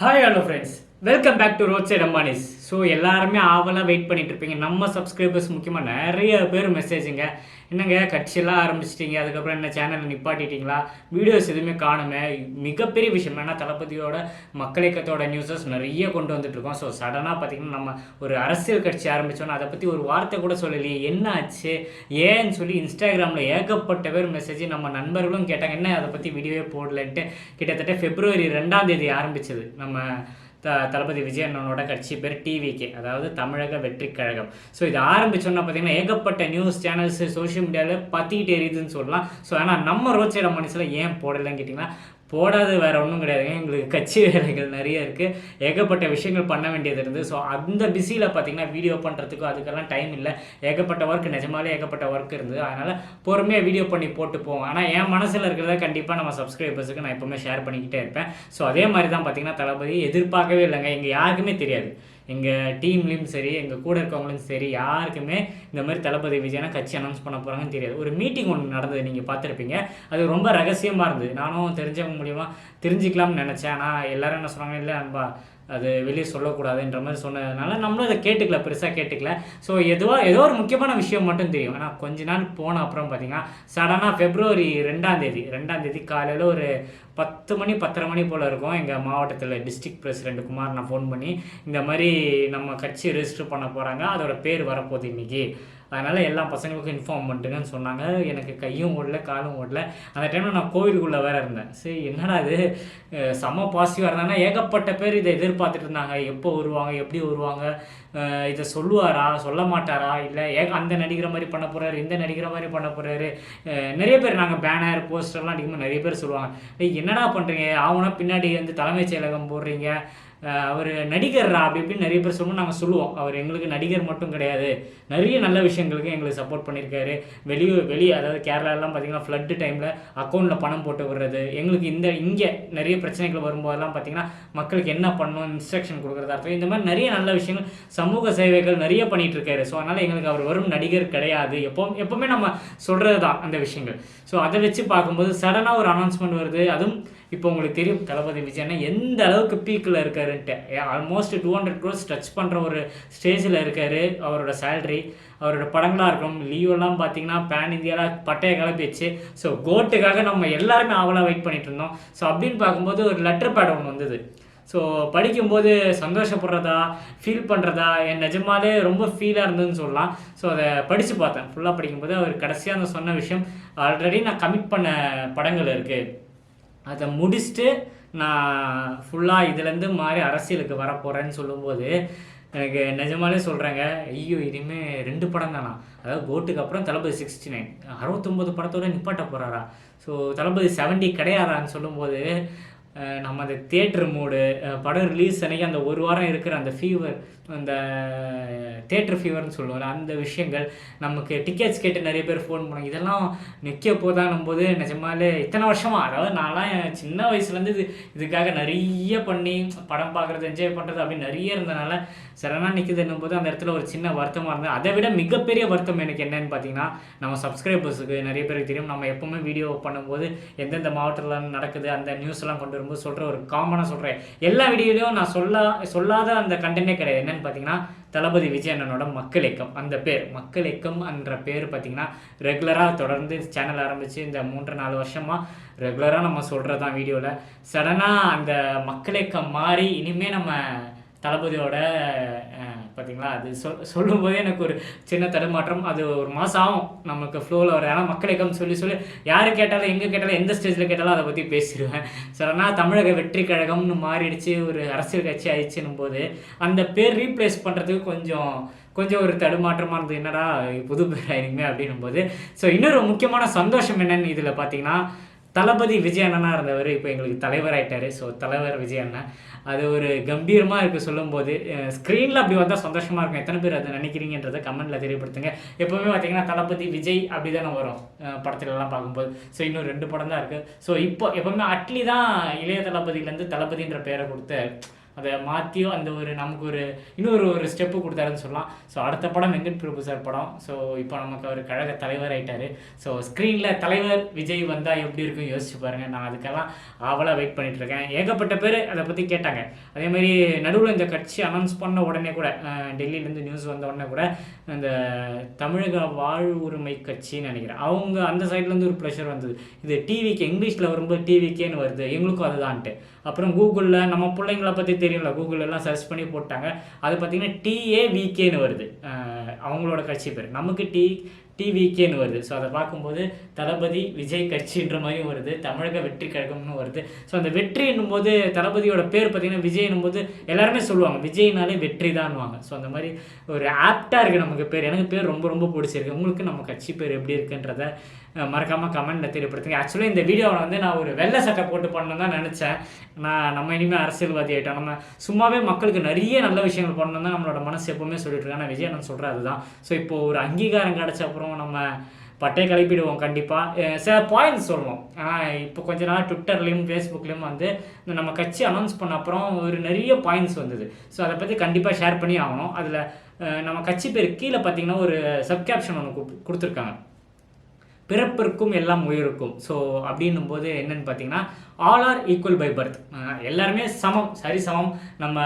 Hi, hello friends. Welcome back to road side Ambanis so எல்லாருமே ஆவலாக wait பண்ணிட்டு இருப்பீங்க நம்ம சப்ஸ்கிரைபர்ஸ் முக்கியமாக நிறைய பேர் மெசேஜுங்க என்னங்க கட்சியெல்லாம் ஆரம்பிச்சிட்டீங்க. அதுக்கப்புறம் என்ன சேனலில் நிப்பாட்டிட்டீங்களா? வீடியோஸ் எதுவுமே காணுங்க மிகப்பெரிய விஷயம் ஏன்னா தளபதியோட மக்கள் இயக்கத்தோட நியூஸஸ் நிறைய கொண்டு வந்துட்டுருக்கோம். ஸோ சடனாக பார்த்தீங்கன்னா நம்ம ஒரு அரசியல் கட்சி ஆரம்பித்தோன்னா அதை பற்றி ஒரு வார்த்தை கூட சொல்லலையே. என்ன ஆச்சு? ஏன்னு சொல்லி இன்ஸ்டாகிராமில் ஏகப்பட்ட பேர் மெசேஜ் நம்ம நண்பர்களும் கேட்டாங்க. என்ன அதை பற்றி வீடியோவே போடலன்ட்டு. கிட்டத்தட்ட பிப்ரவரி ரெண்டாம் தேதி ஆரம்பிச்சது. நம்ம த தளபதி விஜய் அண்ணனோட கட்சி பேர் டிவிகே அதாவது தமிழக வெற்றி கழகம். ஸோ இது ஆரம்பிச்சோன்னா பார்த்தீங்கன்னா ஏகப்பட்ட நியூஸ் சேனல்ஸ் சோஷியல் மீடியாவில் பற்றிக்கிட்டு எரியுதுன்னு சொல்லலாம். ஸோ ஆனால் நம்ம ரோட் சைடு மனசில் ஏன் போடலைன்னு கேட்டிங்கன்னா போடாது வேற ஒன்றும் கிடையாதுங்க. எங்களுக்கு கட்சி வேலைகள் நிறைய இருக்குது ஏகப்பட்ட விஷயங்கள் பண்ண வேண்டியது இருந்து. ஸோ அந்த பிஸியில் பார்த்தீங்கன்னா வீடியோ பண்ணுறதுக்கும் அதுக்கெல்லாம் டைம் இல்லை. ஏகப்பட்ட ஒர்க் நிஜமாலே ஏகப்பட்ட ஒர்க் இருந்தது. அதனால் பொறுமையாக வீடியோ பண்ணி போட்டு போவோம். ஆனால் என் மனசில் இருக்கிறத கண்டிப்பாக நம்ம சப்ஸ்கிரைபர்ஸுக்கு நான் எப்போவுமே ஷேர் பண்ணிக்கிட்டே இருப்பேன். ஸோ அதே மாதிரி தான் பார்த்தீங்கன்னா தளபதி எதிர்பார்க்கவே இல்லைங்க. எங்கள் யாருக்குமே தெரியாது. எங்கள் டீம்லேயும் சரி எங்கள் கூட இருக்கவங்களும் சரி யாருக்குமே இந்த மாதிரி தளபதி விஜயனா கட்சி அனௌன்ஸ் பண்ண போகிறாங்கன்னு தெரியாது. ஒரு மீட்டிங் ஒன்று நடந்தது நீங்கள் பார்த்துருப்பீங்க. அது ரொம்ப ரகசியமாக இருந்தது. நானும் தெரிஞ்சவங்க மூலியமாக தெரிஞ்சுக்கலாம்னு நினச்சேன். ஆனால் எல்லோரும் என்ன சொன்னாங்க இல்லை அன்பா அது வெளியே சொல்லக்கூடாதுன்ற மாதிரி சொன்னதுனால நம்மளும் அதை கேட்டுக்கல பெருசாக கேட்டுக்கல. ஸோ எதுவோ ஏதோ ஒரு முக்கியமான விஷயம் மட்டும் தெரியும். ஆனால் கொஞ்ச நாள் போன அப்புறம் பார்த்தீங்கன்னா சடனாக ஃபெப்ரவரி ரெண்டாம் தேதி ரெண்டாம் தேதி காலையில் ஒரு பத்து மணி பத்தரை மணி போல் இருக்கும். எங்கள் மாவட்டத்தில் டிஸ்ட்ரிக்ட் பிரசிடென்ட் குமார் நான் ஃபோன் பண்ணி இந்த மாதிரி நம்ம கட்சி ரெஜிஸ்டர் பண்ண போகிறாங்க அதோட பேர் வரப்போகுது இன்றைக்கி அதனால் எல்லா பசங்களுக்கும் இன்ஃபார்ம் பண்ணிட்டுங்கன்னு சொன்னாங்க. எனக்கு கையும் ஓடல காலும் ஓடல. அந்த டைமில் நான் கோவிலுக்குள்ளே வேறு இருந்தேன். சரி என்னடா இது? செம்ம பாசிட்டிவாக இருந்தாங்கன்னா ஏகப்பட்ட பேர் இதை எதிர்பார்த்துட்டு இருந்தாங்க. எப்போ வருவாங்க எப்படி வருவாங்க? இதை சொல்லுவாரா? சொல்ல மாட்டாரா? இல்லை ஏ அந்த நடிக்கிற மாதிரி பண்ண போகிறாரு இந்த நடிக்கிற மாதிரி பண்ண போகிறாரு நிறைய பேர் நாங்கள் பேனர் போஸ்டர்லாம் அடிக்கும்போது நிறைய பேர் சொல்லுவாங்க. என்னடா பண்ணுறீங்க அவனா பின்னாடி வந்து தலைமைச் செயலகம் போடுறீங்க. அவர் நடிகர்ரா அப்படி இப்படின்னு நிறைய பேர் சொல்லுவோம் நாங்கள் சொல்லுவோம். அவர் எங்களுக்கு நடிகர் மட்டும் கிடையாது. நிறைய நல்ல விஷயங்களுக்கு எங்களுக்கு சப்போர்ட் பண்ணியிருக்காரு. வெளியே வெளியே அதாவது கேரளாலாம் பார்த்தீங்கன்னா ஃப்ளட்டு டைமில் அக்கௌண்ட்டில் பணம் போட்டு விடுறது. எங்களுக்கு இந்த இங்கே நிறைய பிரச்சனைகள் வரும்போதெல்லாம் பார்த்தீங்கன்னா மக்களுக்கு என்ன பண்ணணும் இன்ஸ்ட்ரக்ஷன் கொடுக்குறதா இருக்கும் இந்த மாதிரி நிறைய நல்ல விஷயங்கள் சமூக சேவைகள் நிறைய பண்ணிகிட்டு இருக்காரு ஸோ அதனால் எங்களுக்கு அவர் வரும் நடிகர் கிடையாது. எப்போ எப்போவுமே நம்ம சொல்கிறது தான் அந்த விஷயங்கள். ஸோ அதை வச்சு பார்க்கும்போது சடனாக ஒரு அனௌன்ஸ்மெண்ட் வருது. அதுவும் இப்போ உங்களுக்கு தெரியும் தளபதி விஜய்னா எந்த அளவுக்கு பீக்கில் இருக்காருன்ட்டு. Almost two hundred crores touch பண்ணுற ஒரு ஸ்டேஜில் இருக்கார். அவரோட சேலரி அவரோட படங்களாக இருக்கும் லீவெல்லாம் பார்த்தீங்கன்னா பேன் இந்தியாவில் பட்டைய கிளப்பிச்சு ஸோ கோட்டுக்காக நம்ம எல்லாருமே ஆவலாக வெயிட் பண்ணிட்டு இருந்தோம். ஸோ அப்படின்னு பார்க்கும்போது ஒரு லெட்டர் பேட் ஒன்று வந்தது. ஸோ படிக்கும்போது சந்தோஷப்படுறதா ஃபீல் பண்ணுறதா என் நிஜமாலே ரொம்ப ஃபீலாக இருந்ததுன்னு சொல்லலாம். ஸோ அதை படித்து பார்த்தேன். ஃபுல்லாக படிக்கும்போது அவர் கடைசியாக அந்த சொன்ன விஷயம் ஆல்ரெடி நான் கமிட் பண்ண படங்கள் இருக்குது அதை முடிச்சுட்டு நான் ஃபுல்லாக இதுலேருந்து மாறி அரசியலுக்கு வரப்போகிறேன்னு சொல்லும்போது எனக்கு நிஜமாலே சொல்கிறேங்க ஐயோ இனிமேல் ரெண்டு படம் தானா? அதாவது கோட்டுக்கு அப்புறம் தளபதி சிக்ஸ்டி நைன் அறுபத்தொம்போது படத்தோட நிப்பாட்ட போகிறாரா ஸோ தளபதி செவன்ட்டி கிடையாதான்னு சொல்லும்போது நம்ம அந்த தேட்ரு மூடு படம் ரிலீஸ் அன்னைக்கு அந்த ஒரு வாரம் இருக்கிற அந்த ஃபீவர் அந்த தேட்டர் ஃபீவர்னு சொல்லுவாங்க அந்த விஷயங்கள் நமக்கு டிக்கெட்ஸ் கேட்டு நிறைய பேர் ஃபோன் பண்ணாங்க இதெல்லாம் நிற்க போதானும் போது நிஜமாலே இத்தனை வருஷமா? அதாவது நான்லாம் என் சின்ன வயசுலேருந்து இது இதுக்காக நிறைய பண்ணி படம் பார்க்குறது என்ஜாய் பண்ணுறது அப்படின்னு நிறைய இருந்தனால சரணாக நிற்குதுன்னும் போது அந்த இடத்துல ஒரு சின்ன வருத்தமாக இருந்தது. அதை விட மிகப்பெரிய வருத்தம் எனக்கு என்னன்னு பார்த்தீங்கன்னா நம்ம சப்ஸ்கிரைபர்ஸுக்கு நிறைய பேருக்கு தெரியும். நம்ம எப்போவுமே வீடியோ பண்ணும்போது எந்தெந்த மாவட்டத்தில் நடக்குது அந்த நியூஸ்லாம் கொண்டு கொண்டு வரும்போது சொல்கிற ஒரு காமனாக சொல்கிறேன் எல்லா வீடியோலையும் நான் சொல்லா சொல்லாத அந்த கண்டென்ட்டே கிடையாது. என்னென்னு பார்த்தீங்கன்னா தளபதி விஜய் அண்ணனோட மக்கள் இயக்கம். அந்த பேர் மக்கள் இயக்கம் என்ற பேர் பார்த்தீங்கன்னா ரெகுலராக தொடர்ந்து சேனல் ஆரம்பித்து இந்த மூன்று நாலு வருஷமாக ரெகுலராக நம்ம சொல்கிறது தான் வீடியோவில் சடனாக அந்த மக்கள் இயக்கம் மாறி இனிமேல் நம்ம தளபதியோட பார்த்தீங்களா அது சொல் சொல்லும்போதே எனக்கு ஒரு சின்ன தடுமாற்றம். அது ஒரு மாதம் ஆகும் நமக்கு ஃப்ளோவில் வர ஏன்னா மக்கள் இயக்கம் சொல்லி சொல்லி யார் கேட்டாலும் எங்கே கேட்டாலும் எந்த ஸ்டேஜில் கேட்டாலும் அதை பற்றி பேசிடுவேன். சடனாக தமிழக வெற்றி கழகம்னு மாறிடுச்சு ஒரு அரசியல் கட்சி ஆயிடுச்சுன்னும் போது அந்த பேர் ரீப்ளேஸ் பண்ணுறதுக்கு கொஞ்சம் கொஞ்சம் ஒரு தடுமாற்றமாக இருந்தது. என்னடா புது பேர் ஆயிருமே அப்படின்னும் போது. ஸோ இன்னொரு முக்கியமான சந்தோஷம் என்னன்னு இதில் பார்த்தீங்கன்னா தளபதி விஜய் அண்ணனா இருந்தவர் இப்போ எங்களுக்கு தலைவர் ஆயிட்டாரு. ஸோ தலைவர் விஜய் அண்ணன் அது ஒரு கம்பீரமாக இருக்குது சொல்லும்போது ஸ்க்ரீனில் அப்படி வந்தால் சந்தோஷமாக இருக்கும். எத்தனை பேர் அதை நினைக்கிறீங்கன்றதை கமெண்ட்டில் தெரியப்படுத்துங்க. எப்போவுமே பார்த்தீங்கன்னா தளபதி விஜய் அப்படி தானே வரும் படத்துலலாம் பார்க்கும்போது. ஸோ இன்னும் ரெண்டு படம் தான் இருக்குது ஸோ இப்போ எப்போவுமே அட்லி தான் இளைய தளபதியிலேருந்து தளபதின்ற பேரை கொடுத்து அதை மாற்றியும் அந்த ஒரு நமக்கு ஒரு இன்னொரு ஒரு ஸ்டெப்பு கொடுத்தாருன்னு சொல்லலாம். ஸோ அடுத்த படம் வெங்கட் பிரபு சார் படம். ஸோ இப்போ நமக்கு அவர் கழக தலைவர் ஆகிட்டார் ஸோ ஸ்க்ரீனில் தலைவர் விஜய் வந்தால் எப்படி இருக்கும் யோசிச்சு பாருங்கள் நான் அதுக்கெல்லாம் ஆவலாக வெயிட் பண்ணிகிட்டு இருக்கேன். ஏகப்பட்ட பேர் அதை பற்றி கேட்டாங்க. அதே மாதிரி நடுவில் இந்த கட்சி அனௌன்ஸ் பண்ண உடனே கூட டெல்லியிலேருந்து நியூஸ் வந்த உடனே கூட இந்த தமிழக வாழ்வுரிமை கட்சின்னு நினைக்கிறேன். அவங்க அந்த சைட்லேருந்து ஒரு ப்ரெஷர் வந்தது. இது டிவிக்கு இங்கிலீஷில் வரும்போது டிவிக்கேன்னு வருது. எங்களுக்கும் அதுதான்ட்டு. அப்புறம் கூகுளில் நம்ம பிள்ளைங்கள பற்றி தெரியும்ல கூகுள் எல்லாம் சர்ச் பண்ணி போட்டாங்க. அது பார்த்தீங்கன்னா டிஏவிகேன்னு வருது. அவங்களோட கட்சி பேர். நமக்கு டி டிவிகேன்னு வருது. ஸோ அதை பார்க்கும்போது தளபதி விஜய் கட்சின்ற மாதிரியும் வருது. தமிழக வெற்றி கழகம்னு வருது. ஸோ அந்த வெற்றி என்னும்போது தளபதியோட பேர் பார்த்தீங்கன்னா விஜய் என்னும்போது எல்லாருமே சொல்லுவாங்க. விஜய்னாலே வெற்றி தான்வாங்க ஸோ அந்த மாதிரி ஒரு ஆப்டாக இருக்குது நமக்கு பேர். எனக்கு பேர் ரொம்ப ரொம்ப பிடிச்சிருக்கு. உங்களுக்கு நம்ம கட்சி பேர் எப்படி இருக்குன்றத மறக்காமல் கமெண்ட்டில் தெரியப்படுத்துங்க. ஆக்சுவலாக இந்த வீடியோவில் வந்து நான் ஒரு வெள்ளை சட்டை போட்டு பண்ணணும் தான் நினச்சேன். நான் நம்ம இனிமேல் அரசியல்வாதி ஆகிட்டோம் நம்ம சும்மாவே மக்களுக்கு நிறைய நல்ல விஷயங்கள் பண்ணணும் தான் நம்மளோட மனசு எப்பவுமே சொல்லிட்டு இருக்கேன் ஆனால் விஜய் நான் சொல்கிறேன் அதுதான். ஸோ இப்போ ஒரு அங்கீகாரம் கிடச்ச அப்புறம் நம்ம பட்டை கிளப்பிடுவோம் கண்டிப்பாக சில பாயிண்ட்ஸ் சொல்லுவோம் ஆனால் இப்போ கொஞ்ச நாள் ட்விட்டர்லேயும் ஃபேஸ்புக்லேயும் வந்து இந்த நம்ம கட்சி அனௌன்ஸ் பண்ண அப்புறம் ஒரு நிறைய பாயிண்ட்ஸ் வந்தது. ஸோ அதை பற்றி கண்டிப்பாக ஷேர் பண்ணி ஆகணும். அதில் நம்ம கட்சி பேர் கீழே பார்த்தீங்கன்னா ஒரு சப்கேப்ஷன் ஒன்று கொடுத்துருக்காங்க. பிறப்பிற்கும் எல்லாம் உயிருக்கும். ஸோ அப்படின்னும் போது என்னன்னு பார்த்தீங்கன்னா all are equal by birth எல்லாருமே சமம் சரி சமம். நம்ம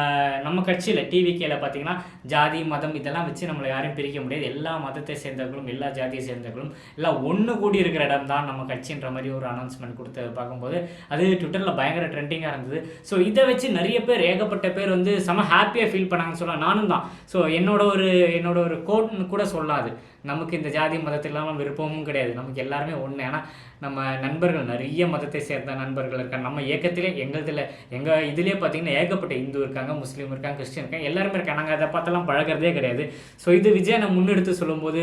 நம்ம கட்சியில் டிவிகேல பார்த்தீங்கன்னா ஜாதி மதம் இதெல்லாம் வச்சு நம்மளை யாரையும் பிரிக்க முடியாது. எல்லா மதத்தை சேர்ந்தவர்களும் எல்லா ஜாதியை சேர்ந்தவர்களும் எல்லாம் ஒன்று கூடி இருக்கிற இடம் தான் நம்ம கட்சின்ற மாதிரி ஒரு அனௌன்ஸ்மெண்ட் கொடுத்து பார்க்கும்போது அது ட்விட்டரில் பயங்கர ட்ரெண்டிங்காக இருந்தது. ஸோ இதை வச்சு நிறைய பேர் ஏகப்பட்ட பேர் வந்து செம ஹாப்பியாக ஃபீல் பண்ணாங்கன்னு சொல்லலாம் நானும் தான். ஸோ என்னோட ஒரு என்னோட ஒரு கோட்னு கூட சொல்லாது. நமக்கு இந்த ஜாதி மதத்திலாம் இல்லாமல் விருப்பமும் கிடையாது. நமக்கு எல்லாருமே ஒன்று ஏன்னா நம்ம நண்பர்கள் நிறைய மதத்தை சேர்ந்த நண்பர்கள் இருக்காங்க. நம்ம இயக்கத்திலே எங்களதில் எங்கள் இதுலேயே பார்த்தீங்கன்னா ஏகப்பட்ட இந்து இருக்காங்க முஸ்லீம் இருக்காங்க கிறிஸ்டின் இருக்காங்க எல்லாருமே இருக்காங்க. நாங்கள் அதை பார்த்தெல்லாம் பழகிறதே கிடையாது. ஸோ இது விஜய் நான் முன்னெடுத்து சொல்லும்போது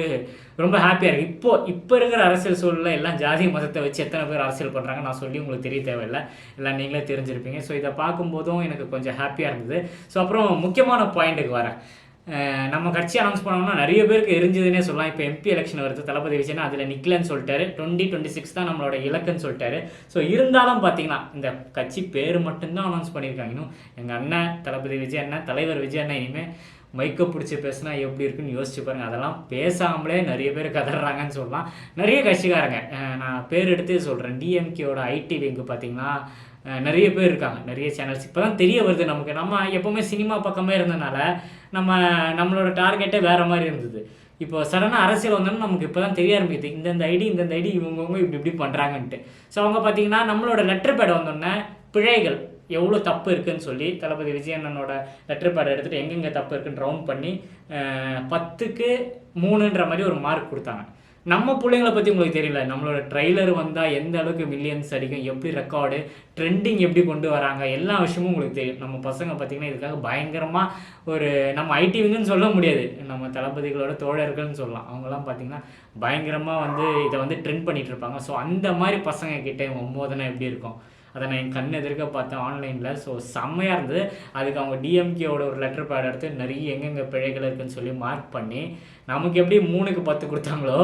ரொம்ப ஹாப்பியாக இருக்குது இப்போது இப்போ இருக்கிற அரசியல் சூழலில் எல்லாம் ஜாதி மதத்தை வச்சு எத்தனை பேர் அரசியல் பண்ணுறாங்க நான் சொல்லி உங்களுக்கு தெரிய தேவையில்லை. எல்லாம் நீங்களே தெரிஞ்சிருப்பீங்க. ஸோ இதை பார்க்கும்போதும் எனக்கு கொஞ்சம் ஹாப்பியாக இருந்தது. ஸோ அப்புறம் முக்கியமான பாயிண்ட்டுக்கு வரேன். நம்ம கட்சி அனௌன்ஸ் பண்ணோம்னா நிறைய பேருக்கு எரிஞ்சதுன்னே சொல்லலாம். இப்போ எம்பி எலெக்ஷன் வருது தளபதி விஜயன் அதில் நிக்கலன்னு சொல்லிட்டாரு. டுவெண்ட்டி டுவெண்ட்டி சிக்ஸ் தான் நம்மளோட இலக்குன்னு சொல்லிட்டாரு. ஸோ இருந்தாலும் பார்த்தீங்கன்னா இந்த கட்சி பேர் மட்டும்தான் அனௌன்ஸ் பண்ணியிருக்காங்க. இன்னும் எங்கள் அண்ணன் தளபதி விஜய் அண்ணன் தலைவர் விஜய் அண்ணன் இனிமேல் மைக்கை பிடிச்சி பேசினா எப்படி இருக்குன்னு யோசிச்சு பாருங்க. அதெல்லாம் பேசாமலே நிறைய பேர் கதறாங்கன்னு சொல்லலாம். நிறைய கட்சிக்காரங்க நான் பேர் எடுத்து சொல்கிறேன் டிஎம்கேயோட ஐடி விங்கு பார்த்தீங்கன்னா நிறைய பேர் இருக்காங்க. நிறைய சேனல்ஸ் இப்போ தான் தெரிய வருது நமக்கு. நம்ம எப்போவுமே சினிமா பக்கமே இருந்தனால நம்ம நம்மளோட டார்கெட்டே வேறு மாதிரி இருந்தது. இப்போ சடனாக அரசியல் வந்தோம்னா நமக்கு இப்போ தான் தெரிய ஆரம்பிக்குது. இந்தந்த ஐடி இந்தந்த ஐடி இவங்கவுங்க இப்படி இப்படி பண்ணுறாங்கன்ட்டு ஸோ அவங்க பார்த்தீங்கன்னா நம்மளோட லெட்டர் பேட் வந்தோடனே பிழைகள். எவ்வளோ தப்பு இருக்குன்னு சொல்லி தளபதி விஜயண்ணனோட லெட்டர் பேட் எடுத்துகிட்டு எங்கெங்கே தப்பு இருக்குன்னு ரவுண்ட் பண்ணி பத்துக்கு மூணுன்ற மாதிரி ஒரு மார்க் கொடுத்தாங்க. நம்ம பிள்ளைங்களை பற்றி உங்களுக்கு தெரியல. நம்மளோட ட்ரைலர் வந்தால் எந்த அளவுக்கு மில்லியன்ஸ் அடிக்கும் எப்படி ரெக்கார்டு ட்ரெண்டிங் எப்படி கொண்டு வராங்க எல்லா விஷயமும் உங்களுக்கு தெரியும். நம்ம பசங்க பார்த்தீங்கன்னா இதுக்காக பயங்கரமாக ஒரு நம்ம ஐடிவிங்கன்னு சொல்ல முடியாது. நம்ம தளபதிகளோட தோழர்கள்னு சொல்லலாம். அவங்கெல்லாம் பார்த்தீங்கன்னா பயங்கரமாக வந்து இதை வந்து ட்ரெண்ட் பண்ணிகிட்டு இருப்பாங்க. ஸோ அந்த மாதிரி பசங்க கிட்டே இவங்க எப்படி இருக்கும்? அதை நான் என் கண் எதிர்க்க பார்த்தேன் ஆன்லைனில் ஸோ செம்மையாக இருந்தது. அதுக்கு அவங்க டிஎம்கேவோட ஒரு லெட்டர் பேட் எடுத்து நிறைய எங்கெங்கே பிழைகள் இருக்குன்னு சொல்லி மார்க் பண்ணி நமக்கு எப்படி மூணுக்கு பத்து கொடுத்தாங்களோ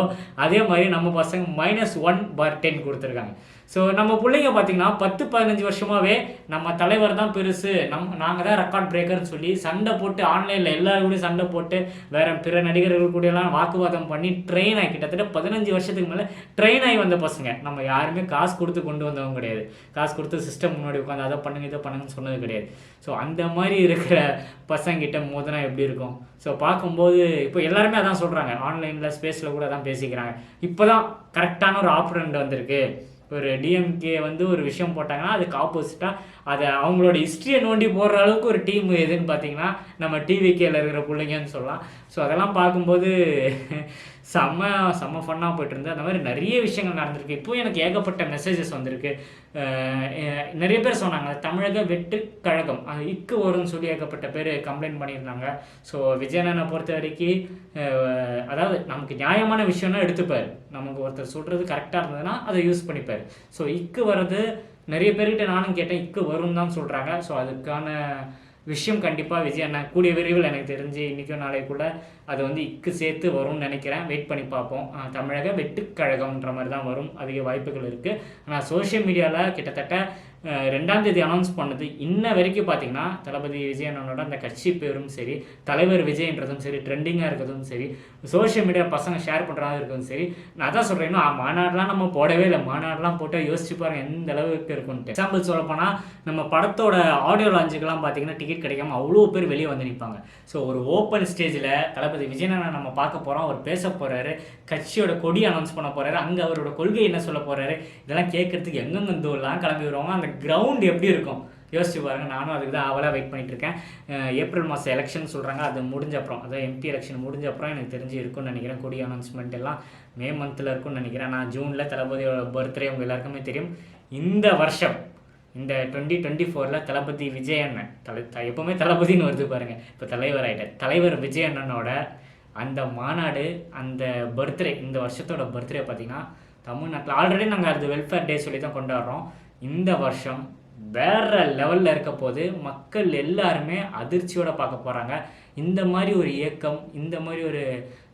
அதே மாதிரி நம்ம பசங்க மைனஸ் ஒன் பார் டென் கொடுத்துருக்காங்க. ஸோ நம்ம பிள்ளைங்க பார்த்தீங்கன்னா பத்து பதினஞ்சு வருஷமாகவே நம்ம தலைவர் தான் பெருசு. நம் நாங்கள் தான் ரெக்கார்ட் பிரேக்கர்னு சொல்லி சண்டை போட்டு ஆன்லைனில் எல்லாருக்கூடையும் சண்டை போட்டு வேறு பிற நடிகர்கள் கூடலாம் வாக்குவாதம் பண்ணி ட்ரெயின் ஆகி கிட்டத்தட்ட பதினஞ்சு வருஷத்துக்கு மேலே ட்ரெயின் ஆகி வந்த பசங்க. நம்ம யாருமே காசு கொடுத்து கொண்டு வந்தவங்க கிடையாது. காசு கொடுத்து சிஸ்டம் முன்னாடி உட்காந்து அதை பண்ணுங்க இதை பண்ணுங்கன்னு சொன்னது கிடையாது. ஸோ அந்த மாதிரி இருக்கிற பசங்கிட்ட மோதினா எப்படி இருக்கும்? ஸோ பார்க்கும்போது இப்போ எல்லாருமே அதான் சொல்கிறாங்க ஆன்லைனில் ஸ்பேஸில் கூட அதான் பேசிக்கிறாங்க. இப்போ தான் கரெக்டான ஒரு ஆப்ரண்ட் வந்திருக்கு. ஒரு டிஎம்கே வந்து ஒரு விஷயம் போட்டாங்கன்னா அதுக்கு ஆப்போசிட்டாக அதை அவங்களோட ஹிஸ்ட்ரியை நோண்டி போடுற அளவுக்கு ஒரு டீம் எதுன்னு பார்த்தீங்கன்னா நம்ம டிவிகேல இருக்கிற பிள்ளைங்கன்னு சொல்லலாம். ஸோ அதெல்லாம் பார்க்கும்போது செம்ம செம்ம ஃபன்னாக போயிட்டுருந்து அந்த மாதிரி நிறைய விஷயங்கள் நடந்திருக்கு. இப்போ எனக்கு ஏகப்பட்ட மெசேஜஸ் வந்திருக்கு. நிறைய பேர் சொன்னாங்க தமிழக வெட்டு கழகம். அது இக்கு வரும்னு சொல்லி ஏகப்பட்ட பேர் கம்ப்ளைண்ட் பண்ணியிருந்தாங்க. ஸோ விஜயனனை பொறுத்த வரைக்கும் அதாவது நமக்கு நியாயமான விஷயம்னா எடுத்துப்பார். நமக்கு ஒருத்தர் சொல்கிறது கரெக்டாக இருந்ததுன்னா அதை யூஸ் பண்ணிப்பார். ஸோ இக்கு வர்றது நிறைய பேர்கிட்ட நானும் கேட்டேன் இக்கு வரும் தான் சொல்கிறாங்க ஸோ அதுக்கான விஷயம் கண்டிப்பாக விஜய் அண்ணா கூடிய விரைவில் எனக்கு தெரிஞ்சு இன்றைக்கும் நாளைக்குள்ள அது வந்து இக்கு சேர்த்து வரும்னு நினைக்கிறேன். வெயிட் பண்ணி பார்ப்போம். தமிழக வெட்டுக்கழகம்ன்ற மாதிரி தான் வரும். அதிக வாய்ப்புகள் இருக்குது ஆனால் சோஷியல் மீடியாவில் கிட்டத்தட்ட ரெண்டாம் தேதி அனௌன்ஸ் பண்ணது. இன்ன வரைக்கும் பார்த்தீங்கன்னா தளபதி விஜய் அண்ணனோட அந்த கட்சி பேரும் சரி தலைவர் விஜய்ன்றதும் சரி ட்ரெண்டிங்காக இருக்கிறதும் சரி சோஷியல் மீடியா பசங்க ஷேர் பண்ணுறதா இருக்கிறதும் சரி நான் அதான் சொல்கிறேன் இன்னும் மாநாடுலாம் நம்ம போடவே இல்லை. மாநாடுலாம் போட்டு யோசிச்சு பாருங்க எந்த அளவுக்கு இருக்கும்ட்டு எக்ஸாம்பிள் சொல்லப்போனால் நம்ம படத்தோட ஆடியோ லான்ச்சுக்கெல்லாம் பார்த்தீங்கன்னா டிக்கெட் கிடைக்காம அவ்வளோ பேர் வெளியே வந்து நிற்பாங்க ஸோ ஒரு ஓப்பன் ஸ்டேஜில் தளபதி விஜயநாதனை நம்ம பார்க்க போகிறோம் அவர் பேச போகிறாரு கட்சியோட கொடி அனௌன்ஸ் பண்ண போகிறாரு அங்கே அவரோட கொள்கை என்ன சொல்ல போகிறாரு இதெல்லாம் கேட்கறதுக்கு எங்கெங்கெந்தோலாம் கிளம்பி வருவாங்க. அந்த கிரவுண்ட் எப்படி இருக்கும்? யோசிச்சு பாருங்கள் நானும் அதுக்கு தான் அவளாக வெயிட் பண்ணிகிட்ருக்கேன் இருக்கேன் ஏப்ரல் மாதம் எலெக்ஷன் சொல்கிறாங்க அது முடிஞ்ச அப்புறம் அதாவது எம்பி எலெக்ஷன் முடிஞ்ச அப்புறம் எனக்கு தெரிஞ்சு இருக்கும்னு நினைக்கிறேன் கொடி அனௌன்ஸ்மெண்ட் எல்லாம் மே மந்தில் இருக்கும்னு நினைக்கிறேன். நான் ஜூனில் தளபதியோட பர்த்டே உங்கள் எல்லாருக்குமே தெரியும். இந்த வருஷம் இந்த டுவெண்ட்டி டுவெண்ட்டி ஃபோரில் தளபதி விஜய் அண்ணன் தலை எப்போவுமே தளபதின்னு வருது பாருங்கள் இப்போ தலைவர் ஆகிட்டார் தலைவர் விஜய் அண்ணனோட அந்த மாநாடு அந்த பர்த்டே இந்த வருஷத்தோட பர்த்டே பார்த்தீங்கன்னா தமிழ்நாட்டில் ஆல்ரெடி நாங்கள் அது வெல்ஃபேர் டே சொல்லி தான் கொண்டாடுறோம். இந்த வருஷம் வேற லெவலில் இருக்க போது மக்கள் எல்லாருமே அதிர்ச்சியோட பார்க்க போகிறாங்க இந்த மாதிரி ஒரு இயக்கம் இந்த மாதிரி ஒரு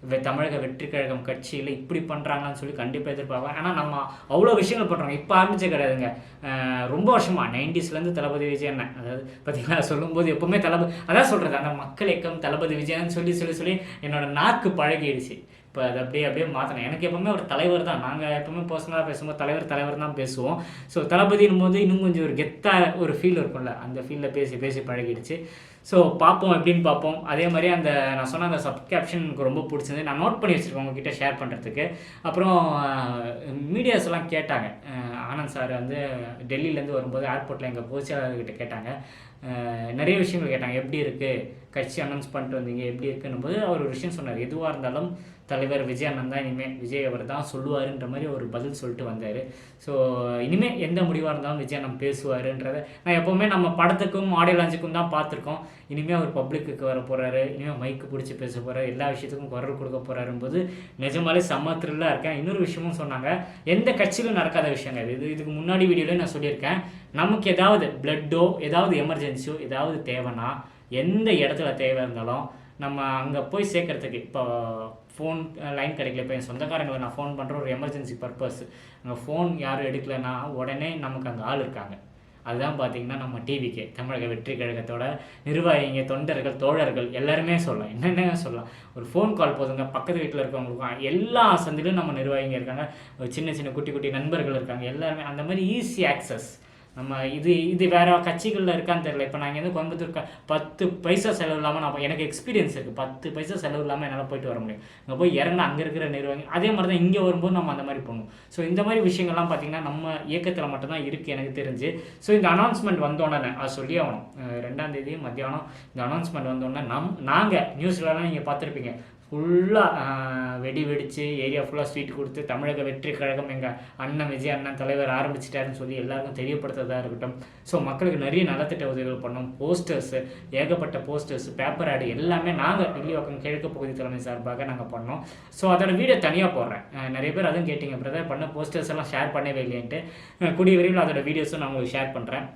வெ- தமிழக வெற்றி கழகம் கட்சியில் இப்படி பண்ணுறாங்கன்னு சொல்லி கண்டிப்பாக எதிர்பார்ப்பேன் ஆனால் நம்ம அவ்வளோ விஷயங்கள் பண்ணுறோம் இப்போ ஆரம்பிச்ச கிடையாதுங்க. ரொம்ப வருஷமாக நைன்டிஸ்லேருந்து தளபதி விஜய் என்ன? அதாவது பார்த்தீங்களா சொல்லும்போது எப்போவுமே தளபதி அதான் சொல்கிறது அந்த மக்கள் இயக்கம் தளபதி விஜயன்னு சொல்லி சொல்லி சொல்லி என்னோடய நாக்கு பழகிடுச்சு. இப்போ அது அப்படியே அப்படியே மாற்றணும் எனக்கு எப்பவுமே ஒரு தலைவர் தான். நாங்கள் எப்பவுமே பர்சனலாக பேசும்போது தலைவர் தலைவர் தான் பேசுவோம். ஸோ தளபதியின் போது இன்னும் கொஞ்சம் ஒரு கெத்தாக ஒரு ஃபீல் இருக்கும்ல. அந்த ஃபீலில் பேசி பேசி பழகிடுச்சு. ஸோ பார்ப்போம் எப்படின்னு பார்ப்போம். அதே மாதிரி அந்த நான் சொன்ன அந்த சப் கேப்ஷன் எனக்கு ரொம்ப பிடிச்சது நான் நோட் பண்ணி வச்சுருக்கேன் உங்ககிட்ட ஷேர் பண்ணுறதுக்கு அப்புறம் மீடியாஸ் எல்லாம் கேட்டாங்க. ஆனந்த் சார் வந்து டெல்லியிலேருந்து வரும்போது ஏர்போர்ட்டில் எங்கள் பொதுச்செயலாளர்கிட்ட கேட்டாங்க. நிறைய விஷயங்கள் கேட்டாங்க. எப்படி இருக்குது கட்சி அனௌன்ஸ் பண்ணிட்டு வந்தீங்க. எப்படி இருக்குன்னும் போது அவர் ஒரு விஷயம் சொன்னார். எதுவாக இருந்தாலும் தலைவர் விஜய் அண்ணன் தான் இனிமேல் விஜய் அவர் தான் சொல்லுவாருன்ற மாதிரி ஒரு பதில் சொல்லிட்டு வந்தார். ஸோ இனிமேல் எந்த முடிவாக இருந்தாலும் விஜய் அண்ணன் பேசுவாருன்றதை நான் எப்போவுமே நம்ம படத்துக்கும் ஆடியோ லான்ச்சுக்கும் தான் பார்த்துருக்கோம். இனிமேல் அவர் பப்ளிக்கு வர போகிறாரு இனிமேல் மைக்கு பிடிச்சி பேச போகிறாரு எல்லா விஷயத்துக்கும் குரல் கொடுக்க போகிறாரும்போது நிஜமாலே செம்ம த்ரில்லாக இருக்கேன். இன்னொரு விஷயமும் சொன்னாங்க எந்த கட்சியிலும் நடக்காத விஷயங்க இது இது இதுக்கு முன்னாடி வீடியோவில் நான் சொல்லியிருக்கேன் நமக்கு ஏதாவது பிளட்டோ ஏதாவது எமர்ஜென்சியோ ஏதாவது தேவைன்னா எந்த இடத்துல தேவை இருந்தாலும் நம்ம அங்கே போய் சேர்க்கறதுக்கு இப்போ ஃபோன் லைன் கிடைக்கல. இப்போ என் சொந்தக்காரங்களை நான் ஃபோன் பண்ணுற ஒரு எமர்ஜென்சி பர்பஸ் அங்கே ஃபோன் யாரும் எடுக்கலைன்னா உடனே நமக்கு அங்கே ஆள் இருக்காங்க. அதுதான் பார்த்தீங்கன்னா நம்ம டிவிக்கு தமிழக வெற்றி கழகத்தோட நிர்வாகிங்க தொண்டர்கள் தோழர்கள் எல்லாருமே சொல்லலாம். என்னென்ன சொல்லலாம்? ஒரு ஃபோன் கால் போதுங்க பக்கத்து வீட்டில் இருக்கவங்களுக்கும் எல்லா சந்திலும் நம்ம நிர்வாகிங்க இருக்காங்க. ஒரு சின்ன சின்ன குட்டி குட்டி நண்பர்கள் இருக்காங்க. எல்லாருமே அந்த மாதிரி ஈஸி ஆக்சஸ் நம்ம இது இது வேற கட்சிகளில் இருக்கான்னு தெரியல. இப்போ நாங்கள் வந்து கோயம்புத்தூர் பத்து பைசா செலவு இல்லாமல் நான் எனக்கு எக்ஸ்பீரியன்ஸ் இருக்குது பத்து பைசா செலவு இல்லாமல் என்னால் போயிட்டு வர முடியும். அங்கே போய் இறங்க அங்கே இருக்கிற நிர்வாகி அதே மாதிரி தான் இங்கே வரும்போது நம்ம அந்த மாதிரி போகணும் ஸோ இந்த மாதிரி விஷயங்கள்லாம் பார்த்தீங்கன்னா நம்ம இயக்கத்தில் மட்டும்தான் இருக்குது எனக்கு தெரிஞ்சு. ஸோ இந்த அனௌன்ஸ்மெண்ட் வந்தோடனே அது சொல்லி ஆகணும். ரெண்டாம் தேதி மத்தியானம் இந்த அனௌன்ஸ்மெண்ட் வந்தோடனே நம் நாங்கள் நியூஸ்லலாம் நீங்கள் பார்த்துருப்பீங்க ஃபுல்லாக வெடி வெடித்து ஏரியா ஃபுல்லாக ஸ்வீட் கொடுத்து தமிழக வெற்றி கழகம் எங்கள் அண்ணன் விஜய் அண்ணன் தலைவர் ஆரம்பிச்சிட்டாருன்னு சொல்லி எல்லாருக்கும் தெரியப்படுத்துறதா இருக்கட்டும். ஸோ மக்களுக்கு நிறைய நலத்திட்ட உதவிகள் பண்ணோம். போஸ்டர்ஸு ஏகப்பட்ட போஸ்டர்ஸ் பேப்பர் ஆடு எல்லாமே நாங்கள் நெல்லிவாக்கம் கிழக்கு பகுதி தலைமை சார்பாக நாங்கள் பண்ணோம். ஸோ அதோட வீடியோ தனியாக போடுறேன். நிறைய பேர் அதுவும் கேட்டிங்க பிரதர் பண்ண போஸ்டர்ஸ் எல்லாம் ஷேர் பண்ணவே இல்லையான்ட்டு. கூடிய விரைவில் அதோட வீடியோஸும் நான் உங்களுக்கு ஷேர் பண்ணுறேன்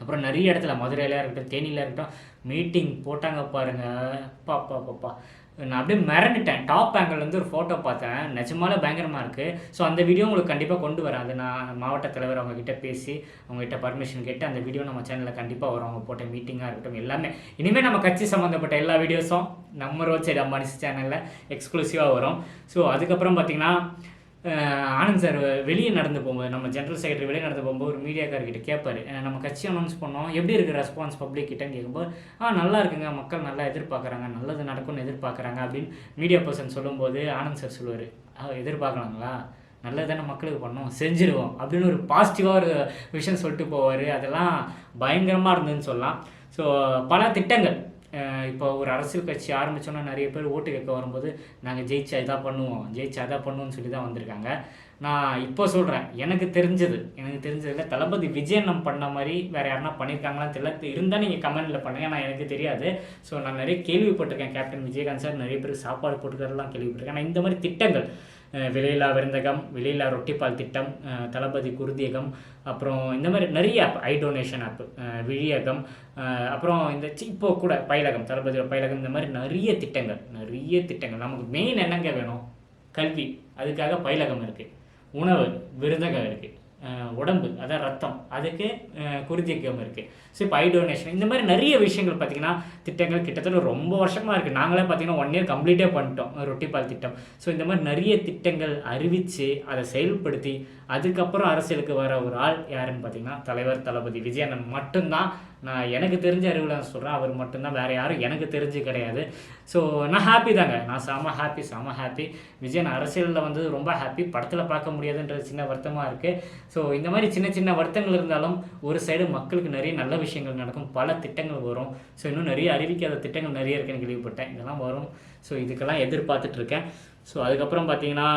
அப்புறம் நிறைய இடத்துல மதுரையில் இருக்கட்டும் தேனியில் இருக்கட்டும் மீட்டிங் போட்டாங்க பாருங்கள் பாப்பா பாப்பா நான் அப்படியே மிரண்டுட்டேன். டாப் ஆங்கிள்லேருந்து ஒரு ஃபோட்டோ பார்த்தேன். நிஜமாலே பயங்கரமாக இருக்குது ஸோ அந்த வீடியோ உங்களுக்கு கண்டிப்பாக கொண்டு வரேன். அது நான் மாவட்ட தலைவர் அவங்ககிட்ட பேசி அவங்ககிட்ட பர்மிஷன் கேட்டு அந்த வீடியோ நம்ம சேனலில் கண்டிப்பாக வரும். அவங்க போட்ட மீட்டிங்காக இருக்கட்டும் எல்லாமே. இனிமேல் நம்ம கட்சி சம்மந்தப்பட்ட எல்லா வீடியோஸும் நம்ம ரோட் சைடு அம்பானிஸ் சேனலில் எக்ஸ்க்ளூசிவாக வரும். ஸோ அதுக்கப்புறம் பார்த்திங்கன்னா ஆனந்த் சார் வெளியே நடந்து போகும்போது நம்ம ஜென்ரல் செக்ரட்டரி வெளியே நடந்து போகும்போது ஒரு மீடியாக்காரர்கிட்ட கேட்பார். நம்ம கட்சி அனௌன்ஸ் பண்ணோம். எப்படி இருக்குது ரெஸ்பான்ஸ் பப்ளிக் கிட்டன்னு கேட்கும்போது ஆ நல்லா இருக்குங்க. மக்கள் நல்லா எதிர்பார்க்குறாங்க. நல்லது நடக்கும்னு எதிர்பார்க்குறாங்க. அப்படின்னு மீடியா பர்சன் சொல்லும்போது ஆனந்த் சார் சொல்லுவார். எதிர்பார்க்கலாங்களா? நல்லது தானே மக்களுக்கு பண்ணோம். செஞ்சிருவோம். அப்படின்னு ஒரு பாசிட்டிவாக ஒரு விஷயம் சொல்லிட்டு போவார். அதெல்லாம் பயங்கரமாக இருந்ததுன்னு சொல்லலாம். ஸோ பல திட்டங்கள். இப்போ ஒரு அரசியல் கட்சி ஆரம்பிச்சோன்னா நிறைய பேர் ஓட்டு கேட்க வரும்போது நாங்கள் ஜெயிச்சா இதாக பண்ணுவோம் ஜெயிச்சா இதாக பண்ணுவோம்னு சொல்லி தான் வந்திருக்காங்க. நான் இப்போ சொல்கிறேன் எனக்கு தெரிஞ்சது. எனக்கு தெரிஞ்சதில் தளபதி விஜயண்ணம் பண்ண மாதிரி வேறு யாருன்னா பண்ணியிருக்காங்களான்னு தெரியல. இருந்தால் நீங்கள் கமெண்ட்டில் பண்ணுங்கள் நான் எனக்கு தெரியாது. ஸோ நான் நிறைய கேள்விப்பட்டிருக்கேன் கேப்டன் விஜயகாந்த் சார். நிறைய பேருக்கு சாப்பாடு போட்டுக்கிறதெல்லாம் கேள்விப்பட்டிருக்கேன். ஆனால் இந்த மாதிரி திட்டங்கள் விலையில்லா விருந்தகம் விலையில்லா ரொட்டிப்பால் திட்டம் தளபதி குருதியகம் அப்புறம் இந்த மாதிரி நிறைய of eye donation of Vizhiyagam அப்புறம் இந்த சி- இப்போ கூட பயிலகம் தளபதியோட பயிலகம் இந்த மாதிரி நிறைய திட்டங்கள் நிறைய திட்டங்கள். நமக்கு மெயின் என்னங்க வேணும்? கல்வி. அதுக்காக பயிலகம் இருக்குது உணவு விருந்தகம் இருக்குது உடம்பு அதான் ரத்தம். அதுக்கு குருதியக்கம் இருக்குது ஸோ இப்போ ஐ டொனேஷன் இந்த மாதிரி நிறைய விஷயங்கள் பார்த்தீங்கன்னா திட்டங்கள் கிட்டத்தட்ட ரொம்ப வருஷமாக இருக்குது நாங்களே பார்த்தீங்கன்னா ஒன் இயர் கம்ப்ளீட்டே பண்ணிட்டோம். ரொட்டிப்பால் திட்டம். ஸோ இந்த மாதிரி நிறைய திட்டங்கள் அறிவித்து அதை செயல்படுத்தி அதுக்கப்புறம் அரசியலுக்கு வர ஒரு ஆள் யாருன்னு பார்த்தீங்கன்னா தலைவர் தளபதி விஜயண்ணன் மட்டும்தான். நான் எனக்கு தெரிஞ்ச அறிவில் நான் சொல்கிறேன் அவர் மட்டும்தான் வேறு யாரும் எனக்கு தெரிஞ்சு கிடையாது. ஸோ நான் ஹாப்பி தாங்க. நான் செம ஹாப்பி செம ஹாப்பி விஜயன் அரசியலில் வந்து ரொம்ப ஹாப்பி படத்தில் பார்க்க முடியாதுன்றது சின்ன வருத்தமாக இருக்குது ஸோ இந்த மாதிரி சின்ன சின்ன வருத்தங்கள் இருந்தாலும் ஒரு சைடு மக்களுக்கு நிறைய நல்ல விஷயங்கள் நடக்கும். பல திட்டங்கள் வரும். ஸோ இன்னும் நிறைய அறிவிக்காத திட்டங்கள் நிறைய இருக்குன்னு கேள்விப்பட்டேன். இதெல்லாம் வரும். ஸோ இதுக்கெல்லாம் எதிர்பார்த்துட்ருக்கேன் ஸோ அதுக்கப்புறம் பார்த்தீங்கன்னா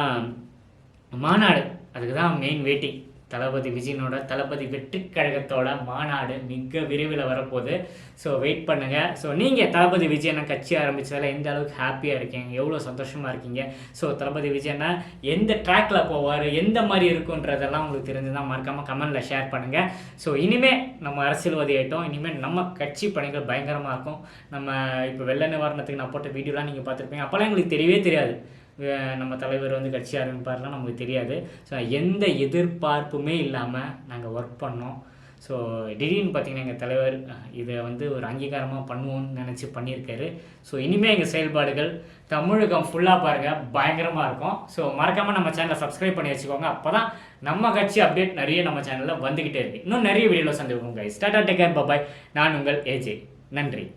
மாநாடு. அதுக்கு தான் மெயின் வெயிட்டிங் தளபதி விஜயனோட தளபதி வெற்றி கழகத்தோட மாநாடு மிக விரைவில் வரப்போகுது. ஸோ வெயிட் பண்ணுங்கள் ஸோ நீங்கள் தளபதி விஜயனை கட்சி ஆரம்பித்ததில் எந்த அளவுக்கு ஹாப்பியாக இருக்கீங்க? எவ்வளோ சந்தோஷமாக இருக்கீங்க? ஸோ தளபதி விஜயனை எந்த ட்ராக்கில் போவார்? எந்த மாதிரி இருக்குன்றதெல்லாம் உங்களுக்கு தெரிஞ்சுதான் மறக்காமல் கமெண்டில் ஷேர் பண்ணுங்கள் ஸோ இனிமேல் நம்ம அரசியல்வாதி ஆகிட்டோம் இனிமேல் நம்ம கட்சி பணிகள் பயங்கரமாக இருக்கும். நம்ம இப்போ வெள்ள நிவாரணத்துக்கு நான் போட்ட வீடியோலாம் நீங்கள் பார்த்துருப்பீங்க. அப்போல்லாம் எங்களுக்கு தெரியவே தெரியாது. நம்ம தலைவர் வந்து கட்சி ஆரம்பிப்பார்லாம் நமக்கு தெரியாது. ஸோ எந்த எதிர்பார்ப்புமே இல்லாமல் நாங்கள் ஒர்க் பண்ணோம். ஸோ திடீர்னு பார்த்தீங்கன்னா எங்கள் தலைவர் இதை வந்து ஒரு அங்கீகாரமாக பண்ணுவோம்னு நினச்சி பண்ணியிருக்காரு. ஸோ இனிமேல் எங்கள் செயல்பாடுகள் தமிழகம் ஃபுல்லாக பாருங்கள் பயங்கரமாக இருக்கும். ஸோ மறக்காமல் நம்ம சேனலை சப்ஸ்கிரைப் பண்ணி வச்சுக்கோங்க. அப்போ தான் நம்ம கட்சி அப்டேட் நிறைய நம்ம சேனலில் வந்துக்கிட்டே இருக்குது இன்னும் நிறைய வீடியோவில் சந்திப்போம் guys tata take care bye நான் உங்கள் ஏஜே நன்றி.